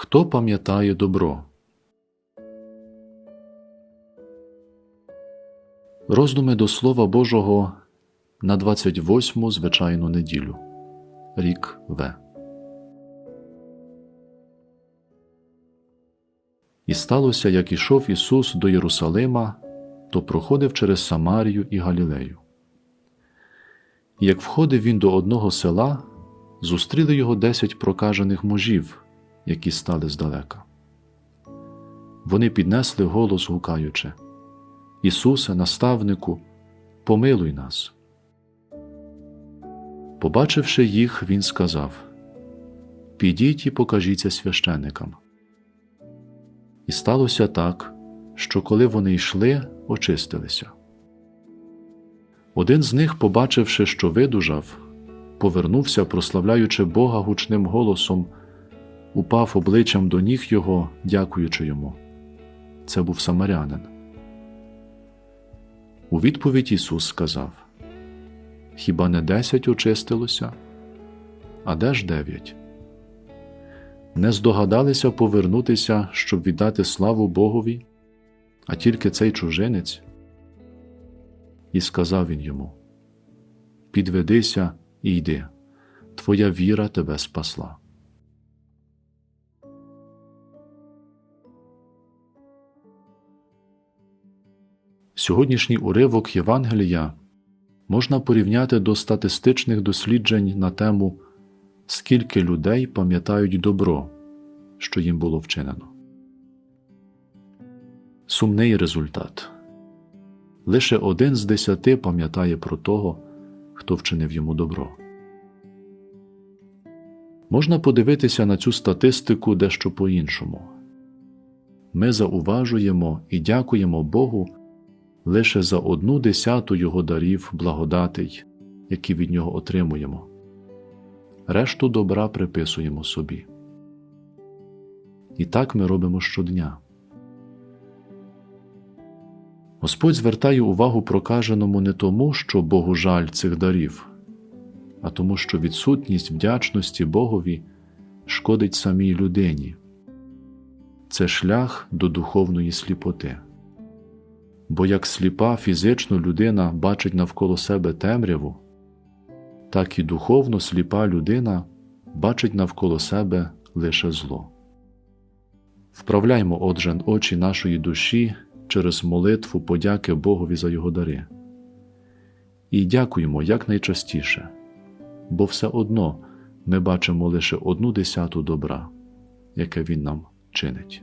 Хто пам'ятає добро? Роздуми до Слова Божого на 28 звичайну неділю. Рік В. І сталося, як ішов Ісус до Єрусалима, то проходив через Самарію і Галілею. І як входив він до одного села, зустріли його десять прокажених мужів, які стали здалека. Вони піднесли голос, гукаючи Ісусе, наставнику, помилуй нас. Побачивши їх, він сказав Підіть і покажіться священикам. І сталося так, що коли вони йшли, очистилися. Один з них, побачивши, що видужав, повернувся, прославляючи Бога гучним голосом, упав обличчям до ніг його, дякуючи йому. Це був самарянин. У відповідь Ісус сказав Хіба не десять очистилося? А де ж дев'ять? Не здогадалися повернутися, щоб віддати славу Богові, а тільки цей чужинець? І сказав він йому: Підведися і йди, твоя віра тебе спасла. Сьогоднішній уривок Євангелія можна порівняти до статистичних досліджень на тему, скільки людей пам'ятають добро, що їм було вчинено. Сумний результат лише один з десяти пам'ятає про того, хто вчинив йому добро. Можна подивитися на цю статистику дещо по іншому. Ми зауважуємо і дякуємо Богу лише за одну десяту Його дарів благодатей, які від Нього отримуємо, решту добра приписуємо собі. І так ми робимо щодня. Господь звертає увагу прокаженому не тому, що Богу жаль цих дарів, а тому, що відсутність вдячності Богові шкодить самій людині. Це шлях до духовної сліпоти. Бо як сліпа фізично людина бачить навколо себе темряву, так і духовно сліпа людина бачить навколо себе лише зло. Вправляймо, отже, очі нашої душі через молитву подяки Богові за Його дари. І дякуємо якнайчастіше, бо все одно ми бачимо лише одну десяту добра, яке Він нам чинить.